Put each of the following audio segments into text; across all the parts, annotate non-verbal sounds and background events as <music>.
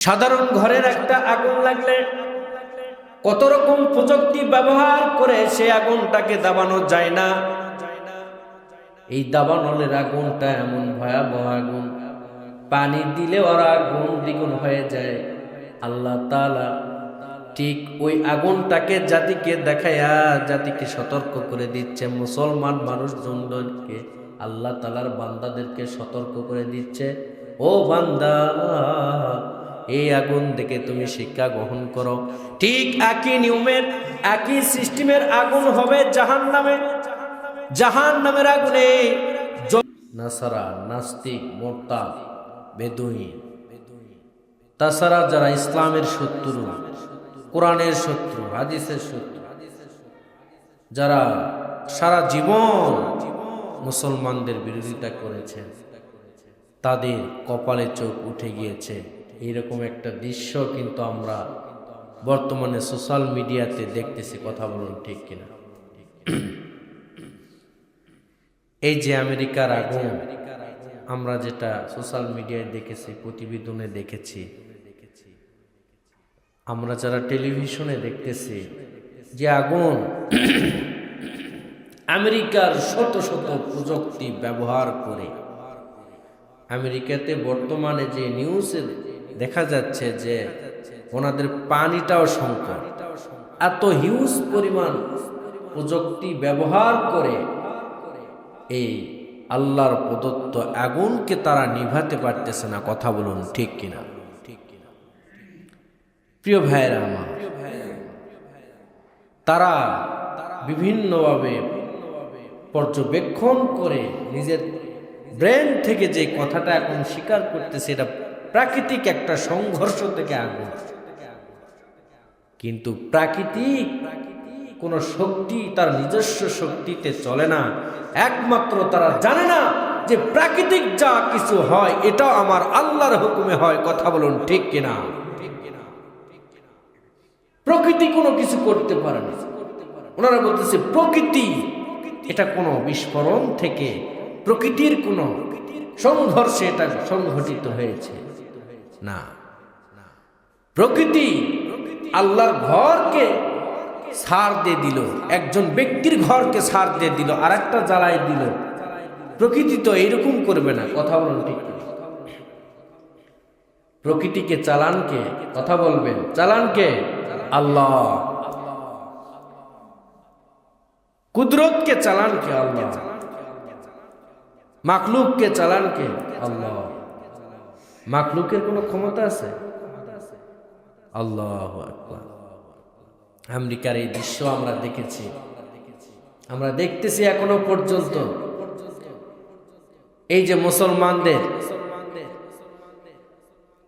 সাধারণ ঘরের একটা আগুন লাগলে কত রকম প্রযুক্তি ব্যবহার করে সে আগুনটাকে দাবানো যায় না। এই দাবানলের আগুনটা এমন ভয়াবহ আগুন। পানি দিলে ওরা আগুন দ্বিগুণ হয়ে যায়। আল্লাহ তালা ঠিক ওই আগুনটাকে জাতিকে দেখায়া জাতিকে সতর্ক করে দিচ্ছে। মুসলমান মানুষজনদেরকে আল্লাহ তালার বান্দাদেরকে সতর্ক করে দিচ্ছে। ও বান্দা এই আগুন থেকে তুমি শিক্ষা গ্রহণ করো। ঠিক একই নিয়মের, একই সিস্টেমের আগুন হবে জাহান নামে জাহান নামের আগুনে নাসারা, নাস্তিক, মোরতাদ, বেদুইন। তাছাড়া যারা ইসলামের শত্রু, কোরআনের শত্রু, হাদিসের শত্রু, যারা সারা জীবন মুসলমানদের বিরোধিতা করেছেন তাদের কপালে চোখ উঠে গিয়েছে। এইরকম একটা দৃশ্য কিন্তু আমরা বর্তমানে সোশ্যাল মিডিয়াতে দেখতেছি, কথা বলুন ঠিক কিনা। এই যে আমেরিকার আগুন, আমরা যেটা সোশ্যাল মিডিয়ায় দেখেছি, প্রতিবেদনে দেখেছি, আমরা যারা টেলিভিশনে দেখতেছি, যে আগুন আমেরিকার শত শত প্রযুক্তি ব্যবহার করে, আমেরিকাতে বর্তমানে যে নিউজে দেখা যাচ্ছে যে ওনাদের পানিটাও সংকট। এত হিউজ পরিমাণ প্রযুক্তি ব্যবহার করে এই আল্লাহর প্রদত্ত আগুনকে তারা নিভাতে পারতেছে না, কথা বলুন ঠিক কিনা? প্রিয় ভাইয়েরা আমার, তারা বিভিন্নভাবে পর্যবেক্ষণ করে নিজের ব্রেন থেকে যে কথাটা এখন স্বীকার করতেছে, এটা প্রাকৃতিক একটা সংঘর্ষ থেকে আগুন। কিন্তু প্রাকৃতিক কোন শক্তি তার নিজস্ব শক্তিতে চলে না। একমাত্র তারা জানে না যে প্রাকৃতিক যা কিছু হয়, এটা আমার আল্লাহর হুকুমে হয়। কথা বলুন, ঠিক কিনা? প্রকৃতি কোনো কিছু করতে পারে না। ওনারা বলতেছে, প্রকৃতি, এটা কোনো বিস্ফোরণ থেকে প্রকৃতির কোনো সংঘর্ষে এটা সংঘটিত হয়েছে। না। প্রকৃতি আল্লাহর ঘরকে সার দিয়ে দিল, একজন ব্যক্তির ঘরকে সার দিয়ে দিল আর একটা জ্বালাই দিল। প্রকৃতি তো এইরকম করবে না, কথা বলুন ঠিক? প্রকৃতিকে চালানকে, কথা বলবেন, চালানকে আল্লাহ। কুদরতকে চালানকে আল্লাহ। মাকলুককে চালানকে আল্লাহ। মাকলুকের কোনো ক্ষমতা আছে? আল্লাহ আকবার। আমেরিকার এই দৃশ্য আমরা দেখেছি। আমরা দেখতেছি এখনও পর্যন্ত। এই যে মুসলমানদের,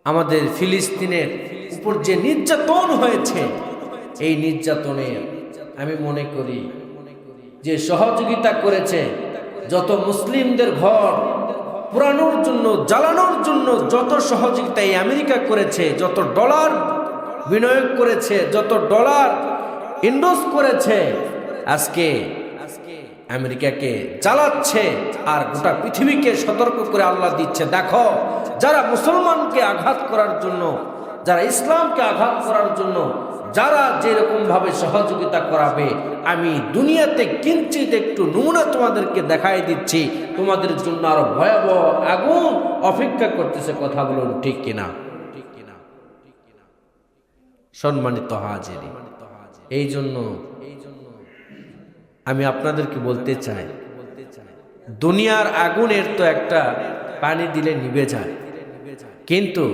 আমাদের ফিলিস্তিনের উপর যে নির্যাতন হয়েছে, এই নির্যাতনে আমি মনে করি যে সহযোগিতা করেছে যত মুসলিমদের ঘর পুরানোর জন্য, জ্বালানোর জন্য যত সহযোগিতা এই আমেরিকা করেছে, যত ডলার বিনিয়োগ করেছে, যত ডলার ইনভেস্ট করেছে, আজকে আমেরিকাকে জ্বালাচ্ছে আর গোটা পৃথিবীকে সতর্ক করে আল্লাহ দিচ্ছে। দেখো, যারা মুসলমানকে আঘাত করার জন্য, যারা ইসলামকে আঘাত করার জন্য যারা যেরকম ভাবে সহযোগিতা করাবে, আমি দুনিয়াতে কিঞ্চিত একটু নমুনা তোমাদেরকে দেখাই দিচ্ছি। তোমাদের জন্য আরও ভয়াবহ আগুন অপেক্ষা করতেছে কথা বলুন ঠিক কিনা? সম্মানিত হাজিরি এই জন্য আমি আপনাদেরকে বলতে চাই, দুনিয়ার আগুনের তো একটা পানি দিলে নিভে যায়। কিন্তু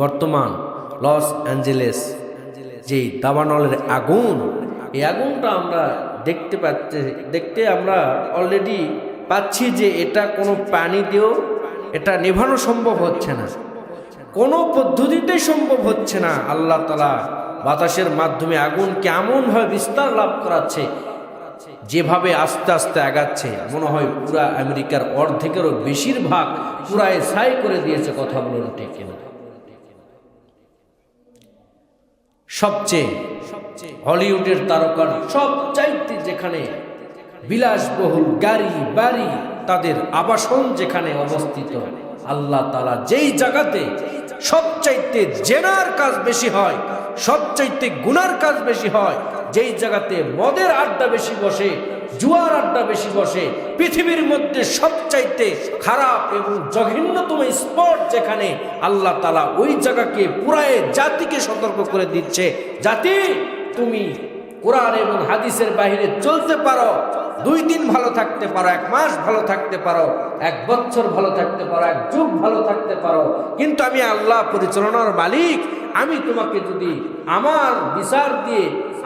বর্তমান লস অ্যাঞ্জেলেস যে দাবানলের আগুন, এই আগুনটা আমরা দেখতে পাচ্ছি, দেখতে আমরা অলরেডি পাচ্ছি যে এটা কোনো পানি দিয়েও এটা নেভানো সম্ভব হচ্ছে না। কোনো পদ্ধতিতে সম্ভব হচ্ছে না আল্লাহ তালা বাতাসের মাধ্যমে আগুন কেমনভাবে বিস্তার লাভ করাচ্ছে, যেভাবে আস্তে আস্তে আগাচ্ছে। মনে হয় পুরা আমেরিকার অর্ধেকেরও বেশিরভাগ পুরায় ছাই করে দিয়েছে, কথা বলুন ঠিক কিনা। সবচেয়ে হলিউডের তারকার সব চাইতে যেখানে বিলাসবহুল গাড়ি বাড়ি, তাদের আবাসন যেখানে অবস্থিত, আল্লাহ তালা যেই জায়গাতে সবচাইতে জেনার কাজ বেশি হয়, সবচাইতে গুনার কাজ বেশি হয় যেই জায়গাতে মদের আড্ডা বেশি বসে, জুয়ার আড্ডা বেশি বসে, পৃথিবীর মধ্যে সবচাইতে খারাপ এবং জঘন্যতম স্পট যেখানে আল্লাহ তালা ওই জায়গাকে পুরায় জাতিকে সতর্ক করে দিচ্ছে। জাতি, তুমি কোরআন এবং হাদিসের বাহিরে চলতে পারো, দুই দিন ভালো থাকতে পারো, এক মাস ভালো থাকতে পারো, এক বছর ভালো থাকতে পারো, এক যুগ ভালো থাকতে পারো। কিন্তু আমি আল্লাহ পরিচালনার মালিক, আমি তোমাকে যদি আমার বিচার দিয়ে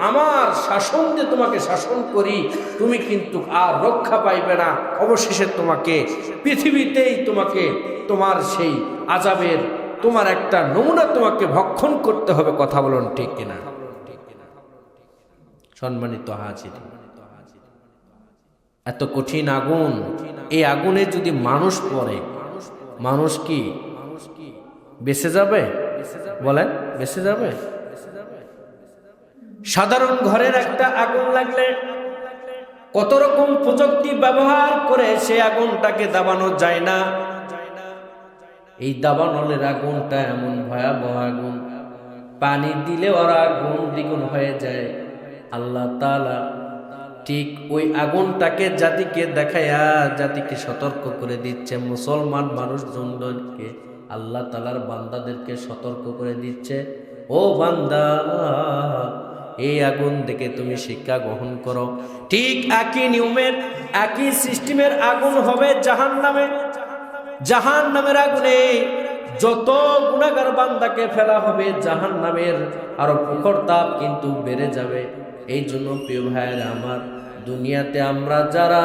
আমার শাসন দিয়ে তোমাকে শাসন করি, তুমি কিন্তু আর রক্ষা পাইবে না। অবশেষে তোমাকে, পৃথিবীতেই তোমাকে, তোমার সেই আজাবের তোমার একটা নমুনা তোমাকে ভক্ষণ করতে হবে, কথা বলুন ঠিক কিনা? সম্মানিত হাজির, এত কঠিন আগুন, এই আগুনে যদি মানুষ পড়ে, মানুষ কি বেঁচে যাবে? বলেন, বেঁচে যাবে? সাধারণ ঘরের একটা আগুন লাগলে কত রকম প্রযুক্তি ব্যবহার করে সে আগুনটাকে দাবানো যায় না। এই দাবানলের আগুনটা এমন ভয়াবহ আগুন। পানি দিলে ওরা আগুন দ্বিগুণ হয়ে যায়। আল্লাহ তালা ঠিক ওই আগুনটাকে জাতিকে দেখায়া জাতিকে সতর্ক করে দিচ্ছে। মুসলমান মানুষজনকে আল্লাহ তালার বান্দাদেরকে সতর্ক করে দিচ্ছে। ও বান্দা এই আগুন থেকে তুমি শিক্ষা গ্রহণ করো। ঠিক একই নিয়মের, একই সিস্টেমের আগুন হবে জাহান নামে জাহান নামের আগুনে যত গুণাগার বান্দাকে ফেলা হবে জাহান নামের আরও প্রখর তাপ কিন্তু বেড়ে যাবে। এই জন্য প্রিয় ভাইয়েরা আমার, দুনিয়াতে আমরা যারা,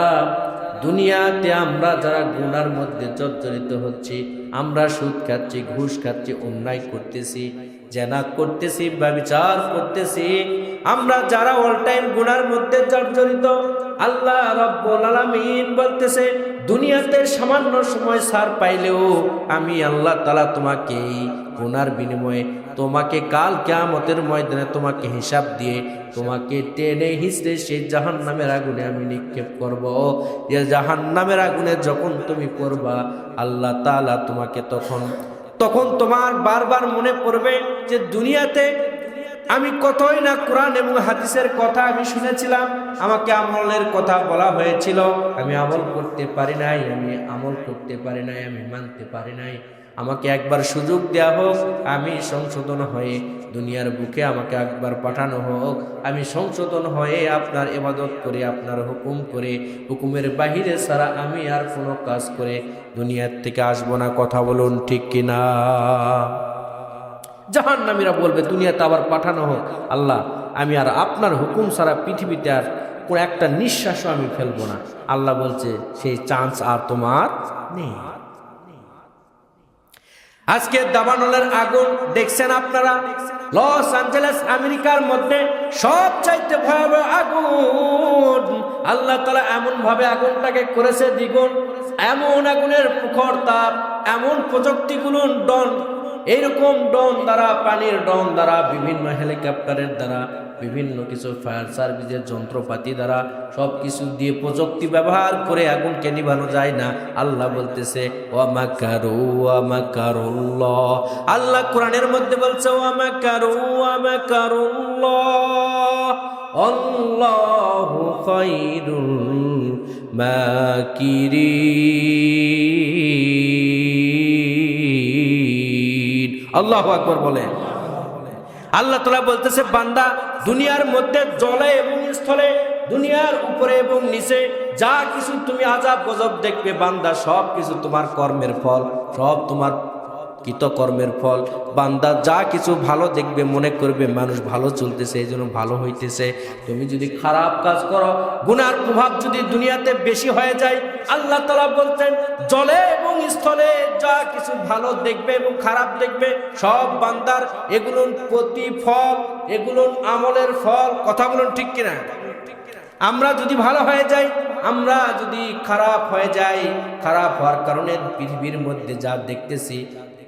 দুনিয়াতে আমরা যারা গুনার মধ্যে জর্জরিত হচ্ছি আমরা সুদ খাচ্ছি, ঘুষ খাচ্ছি, অন্যায় করতেছি, জেনা করতেছি বা বিচার করতেছি। আমরা যারা অল টাইম গুনার মধ্যে জর্জরিত, আল্লাহ রব্বুল আলামিন বলতেছে, দুনিয়াতে সামান্য সময় সার পাইলেও আমি আল্লাহ তালা তোমাকে গুনার বিনিময়ে তোমাকে কাল কেয়ামতের ময়দানে তোমাকে হিসাব দিয়ে তোমাকে টেনে হিসড়ে সেই জাহান নামের আগুনে আমি নিক্ষেপ করব। যে জাহান নামের আগুনে যখন তুমি পড়বা, আল্লাহ তালা তোমাকে তখন তখন তোমার বারবার মনে পড়বে যে দুনিয়াতে আমি কতই না কোরআন এবং হাদিসের কথা আমি শুনেছিলাম, আমাকে আমলের কথা বলা হয়েছিল। আমি আমল করতে পারি নাই, আমি আমল করতে পারি নাই, আমি মানতে পারি নাই। আমাকে একবার সুযোগ দেওয়া হোক, আমি সংশোধন হয়ে দুনিয়ার বুকে আমাকে একবার পাঠানো হোক। আমি সংশোধন হয়ে আপনার ইবাদত করে, আপনার হুকুম করে, হুকুমের বাহিরে ছাড়া আমি আর কোনো কাজ করে দুনিয়ার থেকে আসব না। কথা বলুন ঠিক কিনা জাহান নামীরা বলবে, দুনিয়াতে আবার পাঠানো হোক। আল্লাহ, আমি আর আপনার হুকুম ছাড়া পৃথিবীতে আর কোনো একটা নিঃশ্বাসও আমি ফেলব না। আল্লাহ বলছে, সেই চান্স আর তোমার নেই। আজকে দাবানলের আগুন, দেখছেন আপনারা? লস অ্যাঞ্জেলেস, আমেরিকার মধ্যে সব চাইতে ভয়াবহ আগুন। আল্লাহ তালা এমন ভাবে আগুনটাকে করেছে দ্বিগুণ। এমন আগুনের প্রখর তাপ, এমন প্রযুক্তিগুলো ডন, এইরকম ডন দ্বারা, পানির ডন দ্বারা, বিভিন্ন হেলিকপ্টারের দ্বারা বিভিন্ন কিছু ফায়ার সার্ভিসের যন্ত্রপাতি দ্বারা সব কিছু দিয়ে প্রযুক্তি ব্যবহার করে আগুন আগুনকে নিভানো যায় না? আল্লাহ বলতেছে, ওয়ামাকারু, ওয়ামাকারুল্লাহ। আল্লাহ কোরআনের মধ্যে বলছে, ওয়ামাকারু, ওয়ামাকারুল্লাহ। আল্লাহু খায়রুল মাকিরিন। আল্লাহু আকবার বলেন আল্লাহ তালা বলতেছে, বান্দা, দুনিয়ার মধ্যে জলে এবং স্থলে, দুনিয়ার উপরে এবং নিচে যা কিছু তুমি আজাব গজব দেখবে, বান্দা সব কিছু তোমার কর্মের ফল, সব তোমার কৃতকর্মের ফল। বান্দা যা কিছু ভালো দেখবে, মনে করবে মানুষ ভালো চলতেছে, এই জন্য ভালো হইতেছে। তুমি যদি খারাপ কাজ করো, গুনার প্রভাব যদি দুনিয়াতে বেশি হয়ে যায়, আল্লাহ তালা বলছেন, জলে এবং স্থলে যা কিছু ভালো দেখবে এবং খারাপ দেখবে, সব বান্দার এগুলোর প্রতিফল এগুলোর আমলের ফল, কথা বলুন ঠিক কিনা? আমরা যদি ভালো হয়ে যাই, আমরা যদি খারাপ হয়ে যাই, খারাপ হওয়ার কারণে পৃথিবীর মধ্যে যা দেখতেছি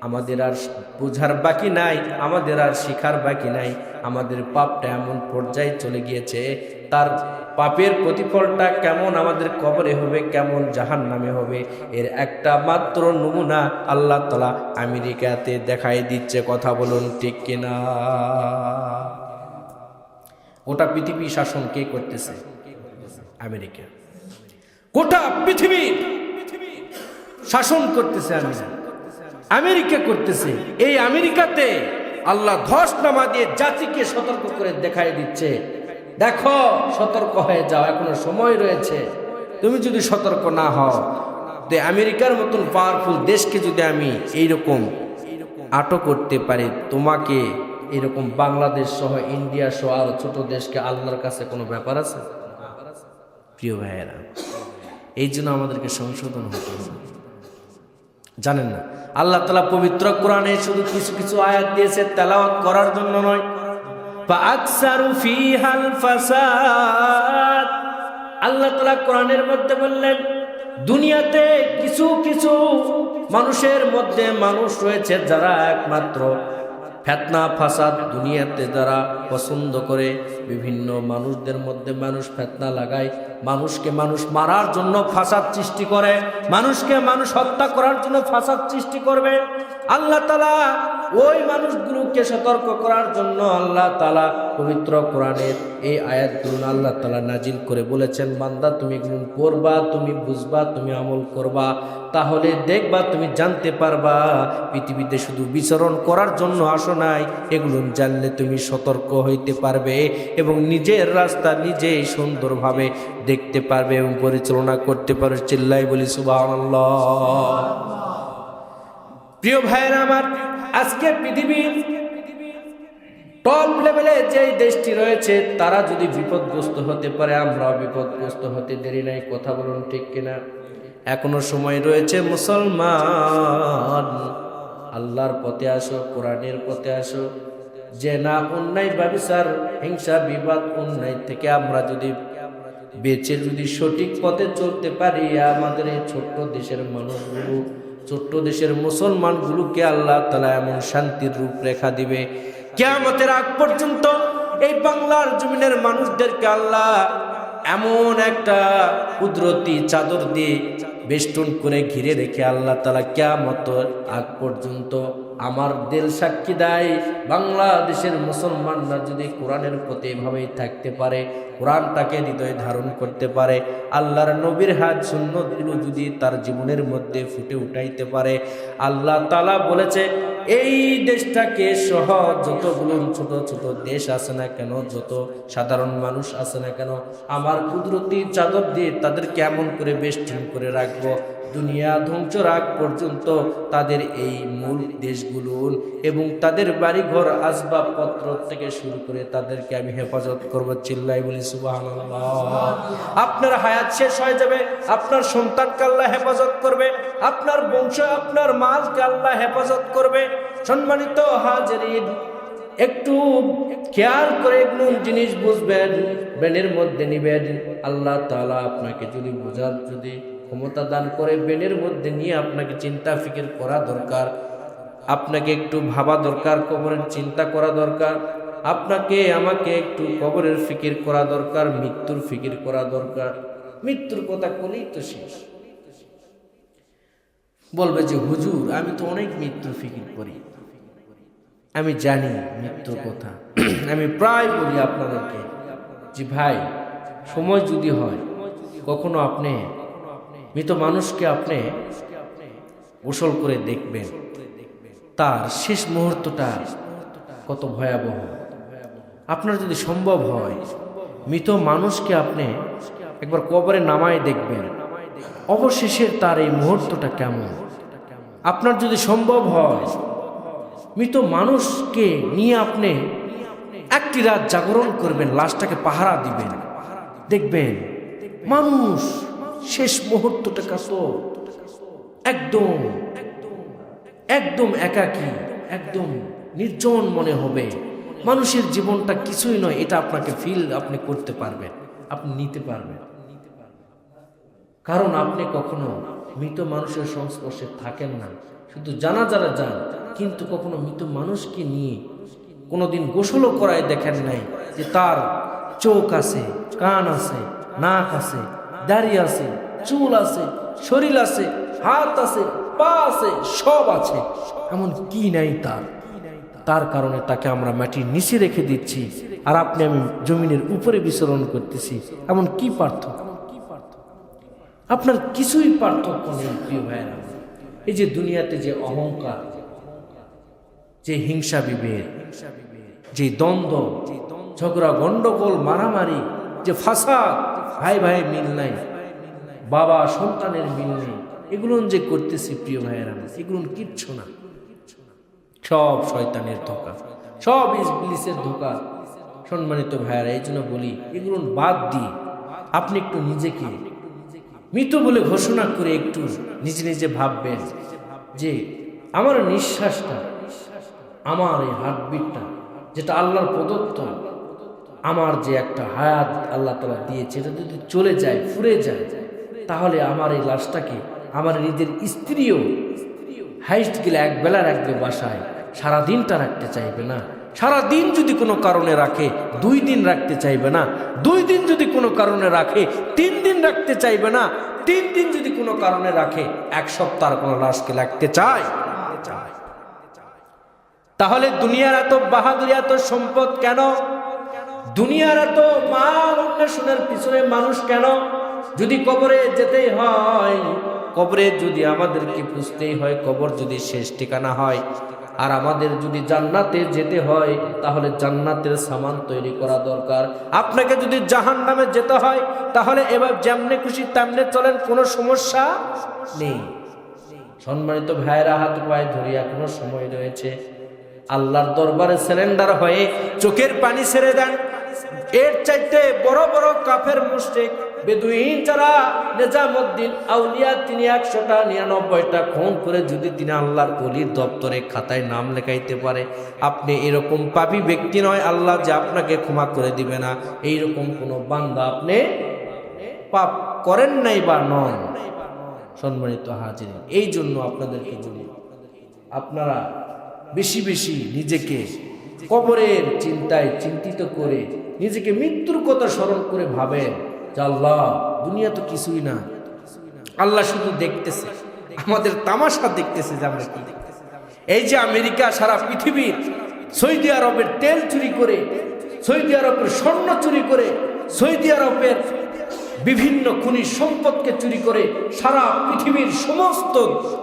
আমাদের আর বোঝার বাকি নাই, আমাদের আর শিখার বাকি নাই। আমাদের পাপটা এমন পর্যায়ে চলে গিয়েছে, তার পাপের প্রতিফলটা কেমন আমাদের কবরে হবে, কেমন জাহান নামে হবে, এর একটা মাত্র নমুনা আল্লাহ তালা আমেরিকাতে দেখাই দিচ্ছে, কথা বলুন ঠিক কিনা? গোটা পৃথিবী শাসন কে করতেছে? আমেরিকা। গোটা পৃথিবী শাসন করতেছে আমেরিকা। আমেরিকা করতেছে। এই আমেরিকাতে আল্লাহ ধস নামা দিয়ে জাতিকে সতর্ক করে দেখাই দিচ্ছে। দেখো, সতর্ক হয়ে যাও, এখনও সময় রয়েছে। তুমি যদি সতর্ক না হও, তো আমেরিকার মতন পাওয়ারফুল দেশকে যদি আমি এইরকম আটক করতে পারি, তোমাকে এরকম বাংলাদেশ সহ, ইন্ডিয়া সহ, আরও ছোট দেশকে আল্লাহর কাছে কোনো ব্যাপার আছে? প্রিয় ভাইয়েরা, এই জন্য আমাদেরকে সংশোধন হতে হবে। জানেন না আল্লাহ তালা পবিত্র কোরআনে শুধু কিছু কিছু আয়াত দিয়েছে তেলাওয়াত করার জন্য নয়। আল্লাহ তালা কোরআনের মধ্যে বললেন, দুনিয়াতে কিছু কিছু মানুষের মধ্যে মানুষ রয়েছে যারা একমাত্র ফেতনা, ফাসাদ দুনিয়াতে যারা পছন্দ করে, বিভিন্ন মানুষদের মধ্যে মানুষ ফেতনা লাগায়, মানুষকে মানুষ মারার জন্য ফাসাদ সৃষ্টি করে, মানুষকে মানুষ হত্যা করার জন্য ফাসাদ সৃষ্টি করবে। আল্লাহ তালা ওই মানুষগুলোকে সতর্ক করার জন্য আল্লাহ তালা পবিত্র কোরআনের এই আয়াতগুলো আল্লাহ তালা নাজিল করে বলেছেন, বান্দা, তুমি এগুলো পড়বা তুমি বুঝবা, তুমি আমল করবা, তাহলে দেখবা, তুমি জানতে পারবা, পৃথিবীতে শুধু বিচরণ করার জন্য আসো নাই, এগুলো জানলে তুমি সতর্ক হইতে পারবে এবং নিজের রাস্তা নিজেই সুন্দরভাবে দেখতে পারবে এবং পরিচালনা করতে পারবে চিল্লাই বলি সুবাহ প্রিয় ভাইয়েরা আমার, আজকে পৃথিবীর টপ লেভেলে যেই দেশটি রয়েছে, তারা যদি বিপদগ্রস্ত হতে পারে, আমরাও বিপদগ্রস্ত হতে দেরি নাই, কথা বলুন ঠিক কিনা? এখনও সময় রয়েছে, মুসলমান, আল্লাহর পথে আসো, কোরআনের পথে আসো। যে না অন্যায় ব্যবসার হিংসা, বিবাদ, অন্যায় থেকে আমরা যদি বেঁচে যদি সঠিক পথে চলতে পারি, আমাদের এই ছোট্ট দেশের মানুষগুলো ছোট্ট দেশের মুসলমানগুলোকে আল্লাহ তালা এমন শান্তির রূপরেখা দিবে। কেয়ামতের আগ পর্যন্ত এই বাংলার জমিনের মানুষদেরকে আল্লাহ এমন একটা কুদরতি চাদর দিয়ে বেষ্টন করে ঘিরে রেখে আল্লাহ তালা কেয়ামত আগ পর্যন্ত আমার দিল সাক্ষী দেয়। বাংলাদেশের মুসলমানরা যদি কোরআনের প্রতি এভাবেই থাকতে পারে, কোরআনটাকে হৃদয়ে ধারণ করতে পারে, আল্লাহর নবীর হাত সুন্নতগুলো যদি তার জীবনের মধ্যে ফুটে উঠাইতে পারে, আল্লাহ তালা বলেছে এই দেশটাকে সহ যতগুলো ছোট ছোট দেশ আছে না কেন, যত সাধারণ মানুষ আছে না কেন, আমার কুদরতি চাদর দিয়ে তাদের কেমন করে বেষ্টন করে রাখব। দুনিয়া ধ্বংস রাখ পর্যন্ত তাদের এই মূল দেশগুলো এবং তাদের বাড়িঘর, আসবাবপত্র থেকে শুরু করে তাদেরকে আমি হেফাজত করব। চিল্লাই বলি সুবাহ আপনার হায়াত শেষ হয়ে যাবে, আপনার সন্তানকে আল্লাহ হেফাজত করবে, আপনার বংশ, আপনার মালকে আল্লাহ হেফাজত করবে। সম্মানিত হাজরিন, একটু খেয়াল করে জিনিস বুঝবেন, ব্রেনের মধ্যে নিবেন। আল্লাহ তালা আপনাকে যদি বোঝার যদি ক্ষমতা দান করে ব্রেনের মধ্যে নিয়ে আপনাকে চিন্তা, ফিকির করা দরকার। আপনাকে একটু ভাবা দরকার, কবরের চিন্তা করা দরকার। আপনাকে, আমাকে একটু কবরের ফিকির করা দরকার, মৃত্যুর ফিকির করা দরকার। মৃত্যুর কথা বলেই তো শেষ। বলবে যে, হুজুর, আমি তো অনেক মৃত্যুর ফিকির করি। আমি জানি মৃত্যুর কথা। <clears throat> আমি প্রায় বলি আপনাদেরকে যে, ভাই, সময় যদি হয়, কখনো আপনি মৃত মানুষকে আপনি গোসল করে দেখবেন। তার শেষ মুহূর্তটা কত ভয়াবহ। আপনার যদি সম্ভব হয়, মৃত মানুষকে আপনি একবার কবরে নামায় দেখবেন। অবশেষের তার এই মুহূর্তটা কেমন? আপনার যদি সম্ভব হয়, মৃত মানুষকে নিয়ে আপনি একটি রাত জাগরণ করবেন, লাশটাকে পাহারা দিবেন। দেখবেন মানুষ শেষ মুহূর্তটা কত একদম একদম একাকী, একদম নির্জন মনে হবে। মানুষের জীবনটা কিছুই নয়, এটা আপনাকে ফিল আপনি করতে পারবেন, আপনি নিতে পারবেন। কারণ আপনি কখনো মৃত মানুষের সংস্পর্শে থাকেন না। শুধু জানা যারা যান, কিন্তু কখনো মৃত মানুষকে নিয়ে কোনোদিন গোসলও করায় দেখেন নাই যে তার চোখ আছে, কান আছে, নাক আছে। দাড়ি আছে, চুল আছে, শরীর আছে, হাত আছে, পা আছে, সব আছে। এমন কি নাই তার? তার কারণে তাকে আমরা মাটির নিচে রেখে দিচ্ছি আর আপনি আমি জমিনের উপরে বিচরণ করতেছি। এমন কি পার্থক্য? আপনার কিছুই পার্থক্য নেই, প্রিয় ভাইয়েরা। এই যে দুনিয়াতে যে অহংকার, যে হিংসা বিভেদ, যে দ্বন্দ্ব, ঝগড়া, গন্ডগোল, মারামারি, যে ফাসাদ ভাই ভাই মিল নাই, বাবা সন্তানের মিল নেই। এগুলো যে করতেছি প্রিয় ভাইয়েরা এগুলো কিচ্ছু না। সব শয়তানের ধোকা, সব ইবলিসের ধোকা। সম্মানিত ভাইয়ারা, এই জন্য বলি এগুলো বাদ দিয়ে আপনি একটু নিজেকে মৃত বলে ঘোষণা করে একটু নিজে নিজে ভাববেন যে, আমার নিঃশ্বাসটা, আমার এই হার্টবিটটা যেটা আল্লাহর প্রদত্ত আমার যে একটা হায়াত আল্লাহ তালা দিয়েছে, এটা যদি চলে যায়, ফুরে যায়, তাহলে আমার এই লাশটাকে আমার নিজের স্ত্রীও হাইস্ট গেলে এক বেলা রাখবে বাসায় সারা দিনটা রাখতে চাইবে না। সারা দিন যদি কোনো কারণে রাখে, দুই দিন রাখতে চাইবে না। দুই দিন যদি কোনো কারণে রাখে, তিন দিন রাখতে চাইবে না। তিন দিন যদি কোনো কারণে রাখে, এক সপ্তাহ কোনো লাশকে রাখতে চায়। তাহলে দুনিয়ার এত বাহাদুরি, এত সম্পদ কেন? দুনিয়ার এত মাল অন্বেষণের পিছনে মানুষ কেন? যদি কবরে যেতেই হয়, কবরে যদি আমাদেরকে বুঝতেই হয়, কবর যদি শেষ ঠিকানা হয়, আর আমাদের যদি জান্নাতে যেতে হয়, তাহলে জান্নাতের সামান তৈরি করা দরকার। আপনাকে যদি জাহান নামে যেতে হয়, তাহলে এবার যেমনে খুশি তেমনে চলেন, কোনো সমস্যা নেই। সম্মানিত ভাইয়েরা, হাত পায়ে ধরিয়া কোনো সময় রয়েছে। আল্লাহর দরবারে সিলিন্ডার হয়ে চোখের পানি ছেড়ে দেন এর চাইতে বড় বড় কাফের মুশরিক, বেদুইন যারা নেজামুদ্দিন, আউলিয়া তিনি একশোটা নিরানব্বইটা খুন করে যদি তিনি আল্লাহর অলির দপ্তরে খাতায় নাম লেখাইতে পারে, আপনি এরকম পাপি ব্যক্তি নয়, আল্লাহ যে আপনাকে ক্ষমা করে দিবে না। এইরকম কোনো বান্দা আপনি পাপ করেন নাই বা নন। সম্মানিত হাজির এই জন্য আপনাদেরকে বলি, আপনারা বেশি বেশি নিজেকে কবরের চিন্তায় চিন্তিত করে, নিজেকে মৃত্যুর কথা স্মরণ করে ভাবেন যে আল্লাহ, দুনিয়া তো কিছুই না। আল্লাহ শুধু দেখতেছে। আমাদের তামাশা দেখতেছে যে আমরা কি। এই যে আমেরিকা, সারা পৃথিবীর সৌদি আরবের তেল চুরি করে, সৌদি আরবের স্বর্ণ চুরি করে, সৌদি আরবের বিভিন্ন খনি সম্পদকে চুরি করে, সারা পৃথিবীর সমস্ত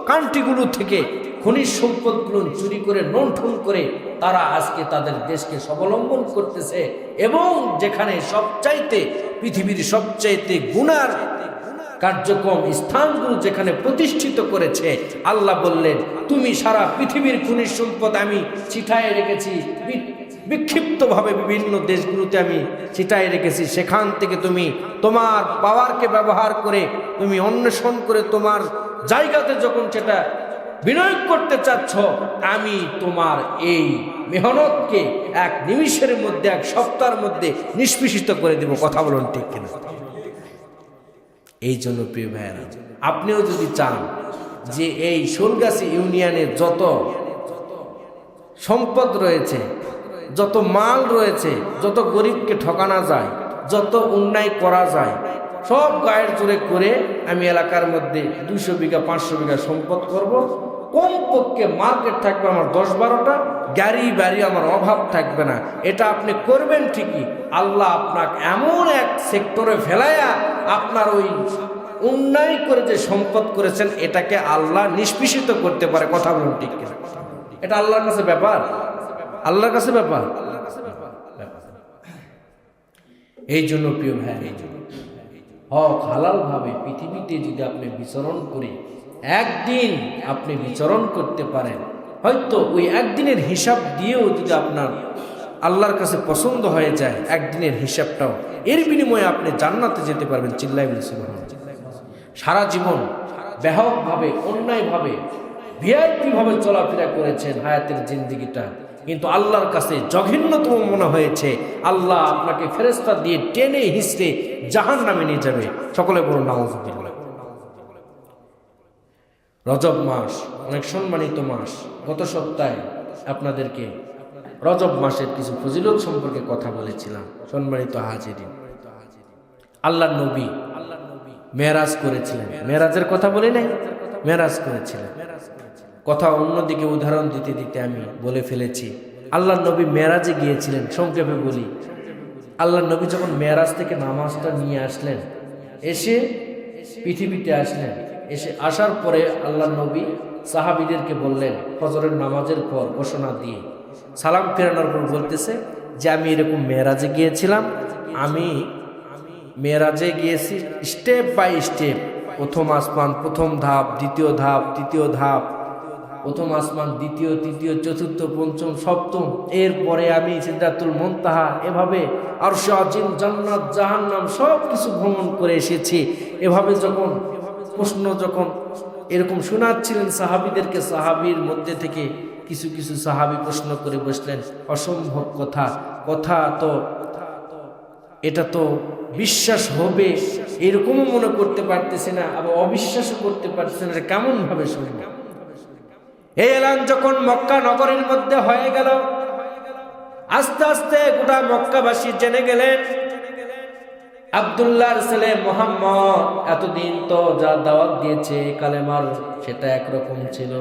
কান্ট্রিগুলো থেকে খনিজ সম্পদগুলো চুরি করে, লণ্ঠন করে তারা আজকে তাদের দেশকে স্বাবলম্বন করতেছে এবং যেখানে সবচাইতে, পৃথিবীর সবচাইতে গুনার কার্যক্রম স্থানগুলো যেখানে প্রতিষ্ঠিত করেছে, আল্লাহ বললেন, তুমি সারা পৃথিবীর খনিজ সম্পদ আমি ছিটায় রেখেছি। বিক্ষিপ্তভাবে বিভিন্ন দেশগুলোতে আমি ছিটায় রেখেছি। সেখান থেকে তুমি তোমার পাওয়ারকে ব্যবহার করে, তুমি অন্বেষণ করে তোমার জায়গাতে যখন সেটা বিনিয়োগ করতে চাচ্ছ, আমি তোমার এই মেহনতকে এক নিমিষের মধ্যে, এক সপ্তাহের মধ্যে নিষ্পেষিত করে দেব। কথা বলুন ঠিক কিনা? এই জন্য প্রিয় ভাইয়েরা, আপনিও যদি চান যে এই সোলগাছি ইউনিয়নের যত সম্পদ রয়েছে, যত মাল রয়েছে, যত গরিবকে ঠকানো যায়, যত অন্যায় করা যায় সব গায়ের জোরে করে আমি এলাকার মধ্যে দুশো বিঘা, পাঁচশো বিঘা সম্পদ করব। কমপক্ষে মার্কেট থাকবে আমার দশ বারোটা, গাড়ি বাড়ি আমার অভাব থাকবে না। এটা আপনি করবেন ঠিকই। আল্লাহ আপনাকে এমন এক সেক্টরে ফেলায়া আপনার ওই অন্যায় করে যে সম্পদ করেছেন, এটাকে আল্লাহ নিষ্পিষিত করতে পারে। কথা বলুন ঠিক এটা আল্লাহর কাছে ব্যাপার? আল্লাহর কাছে ব্যাপার? এই জন্য প্রিয় ভাই এই জন্য। হক হালালভাবে পৃথিবীতে যদি আপনি বিচরণ করে একদিন আপনি বিচরণ করতে পারেন, হয়তো ওই একদিনের হিসাব দিয়েও যদি আপনার আল্লাহর কাছে পছন্দ হয়ে যায় একদিনের হিসাবটাও, এর বিনিময়ে আপনি জান্নাতে যেতে পারবেন চিল্লাই বলছি সারা জীবন ব্যাহকভাবে, অন্যায়ভাবে ভিআইপি ভাবে চলাফেরা করেছেন হায়াতের জিন্দিগিটা। কিন্তু আল্লাহর কাছে জঘন্যতম মনে হয়েছে, আল্লাহ আপনাকে ফেরেস্তা দিয়ে টেনে হিসড়ে জাহান নামে নিয়ে যাবে। সকলে বলুন, নাউজুবিল্লাহ। রজব মাস, অনেক সম্মানিত মাস। গত সপ্তাহে আপনাদেরকে রজব মাসের কিছু ফজিলত সম্পর্কে কথা বলেছিলাম। সম্মানিত হাজিরিন আল্লাহ নবী মেরাজ করেছিলেন। মেরাজের কথা বলি নাই? মেরাজ করেছিলেন। কথা অন্যদিকে উদাহরণ দিতে দিতে আমি বলে ফেলেছি। আল্লাহ নবী মেরাজে গিয়েছিলেন, সংক্ষেপে বলি। আল্লাহ নবী যখন মেরাজ থেকে নামাজটা নিয়ে আসলেন, এসে পৃথিবীতে আসলেন। এসে আসার পরে আল্লাহ নবী সাহাবিদেরকে বললেন, ফজরের নামাজের পর ঘোষণা দিয়ে সালাম ফেরানোর পর বলতেছে যে, আমি এরকম মেরাজে গিয়েছিলাম। আমি মেয়েরাজে গিয়েছি স্টেপ বাই স্টেপ। প্রথম আসমান, প্রথম ধাপ, দ্বিতীয় ধাপ, তৃতীয় ধাপ প্রথম আসমান, দ্বিতীয়, তৃতীয়, চতুর্থ, পঞ্চম, সপ্তম। এরপরে আমি সিদ্ধাতুল মন্তাহা, এভাবে আর আজিম, জান্নাত, জাহান্নাম সব কিছু ভ্রমণ করে এসেছি। এভাবে যখন, প্রশ্ন যখন এরকম শোনাচ্ছিলেন সাহাবিদেরকে, সাহাবির মধ্যে থেকে কিছু কিছু সাহাবি প্রশ্ন করে বসলেন, অসম্ভব কথা কথা তো, এটা তো বিশ্বাস হবে, এরকমও মনে করতে পারতেছে না, আবার অবিশ্বাসও করতে পারতেছে না কেমন ভাবে শুনবে এই এলান যখন মক্কা নগরীর মধ্যে হয়ে গেল, আস্তে আস্তে গোটা মক্কাবাসী জেনে গেলেন, আবদুল্লাহর ছেলে মোহাম্মদ এতদিন তো যা দাওয়াত দিয়েছে, কালেমার সেটা একরকম ছিল।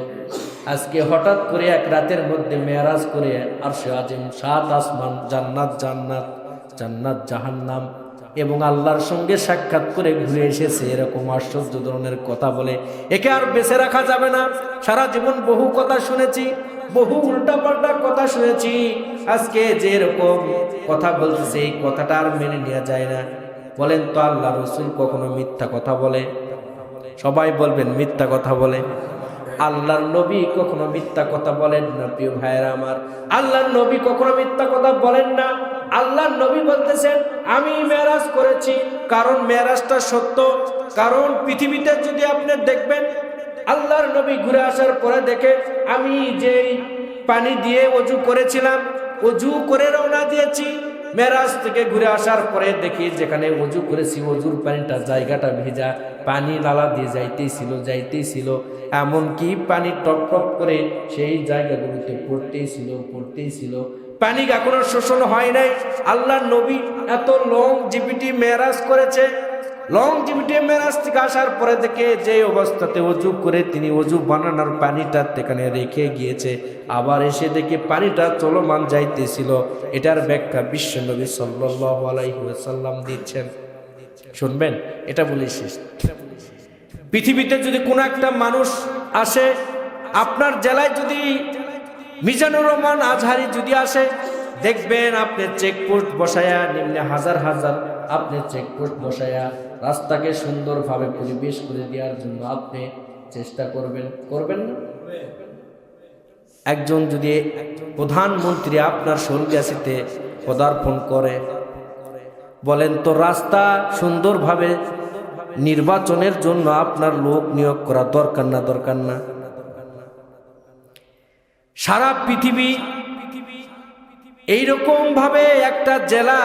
আজকে হঠাৎ করে এক রাতের মধ্যে মেয়ারাজ করে আর সে আজিম, সাত আসমান, জান্নাত জান্নাত জান্নাত জাহান্নাম এবং আল্লাহর সঙ্গে সাক্ষাৎ করে ঘুরে এসেছে, এরকম আশ্চর্য ধরনের কথা বলে। একে আর বেঁচে রাখা যাবে না। সারা জীবন বহু কথা শুনেছি, বহু উল্টাপাল্টা কথা শুনেছি। আজকে যে এরকম কথা বলতেছে, এই কথাটা আর মেনে নেওয়া যায় না। বলেন তো আল্লাহ রসুল কখনো মিথ্যা কথা বলে? সবাই বলবেন, মিথ্যা কথা বলে। আল্লাহর নবী কখনো মিথ্যা কথা বলেন না, প্রিয় ভাইয়েরা আমার। আল্লাহর নবী কখনো মিথ্যা কথা বলেন না। আল্লাহর নবী বলতেছেন, আমি মেরাজ করেছি, কারণ মেরাজটা সত্য। কারণ পৃথিবীতে যদি আপনি দেখবেন, আল্লাহর নবী ঘুরে আসার পরে দেখে, আমি যেই পানি দিয়ে অজু করেছিলাম, অজু করে রওনা দিয়েছি। মেরাজ থেকে ঘুরে আসার পরে দেখি যেখানে অজু করেছি, অজুর পানিটা জায়গাটা ভেজা, পানি নালা দিয়ে যাইতেই ছিল যাইতেই ছিল এমনকি পানি টপ টপ করে সেই জায়গাগুলোতে পড়তেই ছিল পড়তেই ছিল পানি এখনও শোষণ হয় নাই। আল্লাহ নবী এত লং জিপিটি মেরাজ করেছে। লং জিপিটি মেরাজ থেকে আসার পরে দেখে যে অবস্থাতে অজু করে তিনি অজু বানানোর পানিটা সেখানে রেখে গিয়েছে। আবার এসে দেখে পানিটা চলমান যাইতেছিল। এটার ব্যাখ্যা বিশ্ব নবী সাল্লাহ আলাইসাল্লাম দিচ্ছেন। শুনবেন, এটা বলি শেষ। পৃথিবীতে যদি কোনো একটা মানুষ আসে, আপনার জেলায় যদি মিজানুর রহমান আজহারি যদি আসে, দেখবেন আপনি চেকপোস্ট বসায়া নিম্নে হাজার হাজার আপনি চেকপোস্ট বসায়া রাস্তাকে সুন্দরভাবে পরিবেশ করে দেওয়ার জন্য আপনি চেষ্টা করবেন। করবেন না? একজন যদি প্রধানমন্ত্রী আপনার সলগ্যাসিতে পদার্পণ করে, বলেন, তো রাস্তা সুন্দরভাবে নির্বাচনের জন্য আপনার লোক নিয়োগ করা দরকার না দরকার না? সারা পৃথিবী এইরকম ভাবে একটা জেলা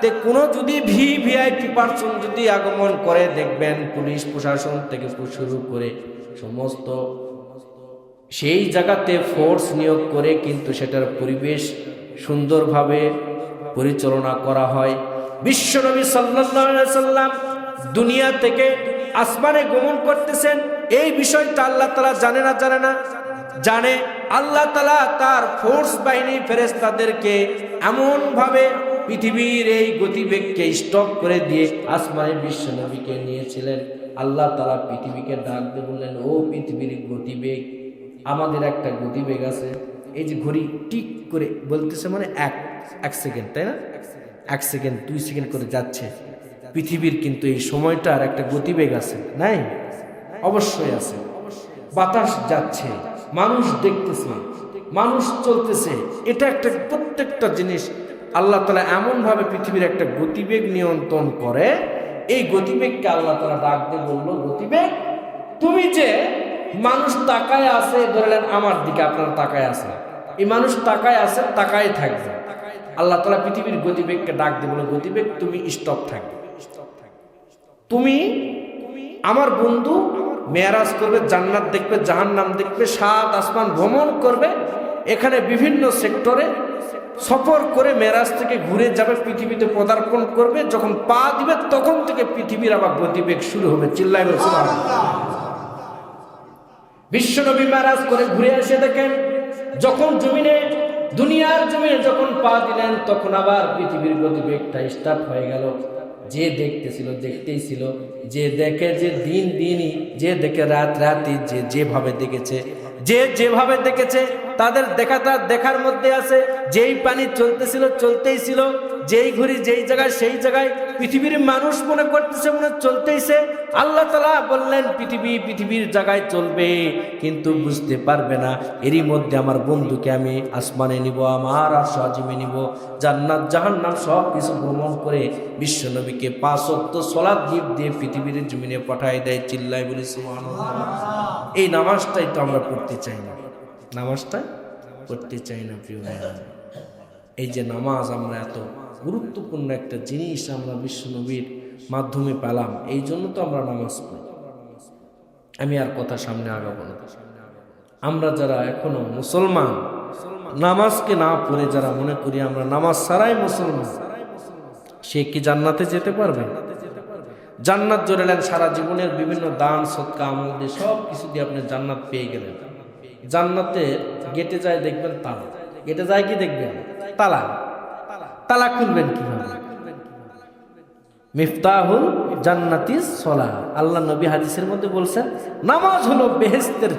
তে কোনো যদি ভি ভিআইপি পার্সন যদি আগমন করে, দেখবেন পুলিশ প্রশাসন থেকে শুরু করে সমস্ত সেই জায়গাতে ফোর্স নিয়োগ করে কিন্তু সেটার পরিবেশ সুন্দরভাবে পরিচালনা করা হয়। বিশ্বনবী সাল্লাম দুনিয়া থেকে আসমানে গমন করতেছেন। এই বিষয়টা আল্লাহ তারা জানে না জানে না, জানে আল্লাহ তালা তার ফোর্স বাহিনী ফেরেস্তাদেরকে এমনভাবে পৃথিবীর এই গতিবেগকে স্টপ করে দিয়ে আসমানে বিশ্বনবীকে নিয়েছিলেন। আল্লাহ তালা পৃথিবীকে ডাক দিয়ে বললেন, ও পৃথিবীর গতিবেগ, আমাদের একটা গতিবেগ আছে। এই যে ঘড়ি টিক করে বলতেছে মানে এক এক সেকেন্ড, তাই না? এক সেকেন্ড, দুই সেকেন্ড করে যাচ্ছে। পৃথিবীর কিন্তু এই সময়টার একটা গতিবেগ আছে, নাই? অবশ্যই আছে। বাতাস যাচ্ছে। মানুষ দেখতেছে মানুষ চলতেছে। এটা একটা প্রত্যেকটা জিনিস আল্লাহ তালা এমনভাবে পৃথিবীর একটা গতিবেগ নিয়ন্ত্রণ করে। এই গতিবেগকে আল্লাহ তালা ডাক দিয়ে বলল, গতিবেগ, তুমি যে মানুষ তাকায় আছে ধরলেন আমার দিকে আপনার তাকায় আছে এই মানুষ তাকায় আছে, তাকায় থাকবে। আল্লাহ তালা পৃথিবীর গতিবেগকে ডাক দিয়ে বলল, গতিবেগ, তুমি স্টপ থাকবে। তুমি আমার বন্ধু মেয়ারাজ করবে, জান্নাত দেখবে, জাহান্নাম দেখবে, সাত আসমান ভ্রমণ করবে। এখানে বিভিন্ন সেক্টরে সফর করে মেরাজ থেকে ঘুরে যাবে, পৃথিবীতে পদার্পণ করবে। যখন পা দিবে, তখন থেকে পৃথিবীর আবার গতিবেগ শুরু হবে। চিল্লাই বিশ্বনবী মেরাজ করে ঘুরে এসে দেখেন, যখন জমিনে, দুনিয়ার জমিনে যখন পা দিলেন, তখন আবার পৃথিবীর গতিবেগটা স্টার্ট হয়ে গেল। যে দেখতেছিল, দেখতেই ছিল। যে দেখে যে দিন দিনই, যে দেখে রাত রাতই যে যেভাবে দেখেছে যে যেভাবে দেখেছে, তাদের দেখাটা দেখার মধ্যে আছে, যেই পানি চলতেছিল, চলতেই ছিল, যেই ঘুরি যেই জায়গায়, সেই জায়গায় পৃথিবীর মানুষ মনে করতেছে, মনে চলতেইছে। আল্লাহ তালা বললেন, পৃথিবী পৃথিবীর জায়গায় চলবে, কিন্তু বুঝতে পারবে না। এরই মধ্যে আমার বন্ধুকে আমি আসমানে নিব, আমার আর নিব। জান্নাত, জাহান্নাম সব কিছু ভ্রমণ করে বিশ্বনবীকে পাঁচ অক্ত সলাদ গিফট দিয়ে পৃথিবীর জমিনে পাঠায় দেয় চিল্লায় বলি, সুবহানাল্লাহ। এই নামাজটাই তো আমরা পড়তে চাই না। নামাজটা পড়তে চাই না, প্রিয় এই যে নামাজ আমরা এত গুরুত্বপূর্ণ একটা জিনিস আমরা বিশ্বনবীর মাধ্যমে পেলাম, এই জন্য তো আমরা নামাজ পড়ি। আমি আর কথা সামনে আগাবো না। আমরা যারা এখনও মুসলমান, নামাজকে না পড়ে যারা মনে করি আমরা নামাজ ছাড়াই মুসলমান, সে কি জান্নাতে যেতে পারবে? জান্নাত জোরেলেন সারা জীবনের বিভিন্ন দান, সৎকা, আমল দিয়ে সব কিছু দিয়ে আপনি জান্নাত পেয়ে গেলেন। জান্নাতে গেটে যায় দেখবেন তালা। গেটে যায় কি দেখবেন? তালা। তালা খুলবেন কীভাবে? মিফতাহুল জান্নাতি সলা। আল্লাহ নবী হাদিসের মধ্যে বলছেন, নামাজ হলো বেহেস্তের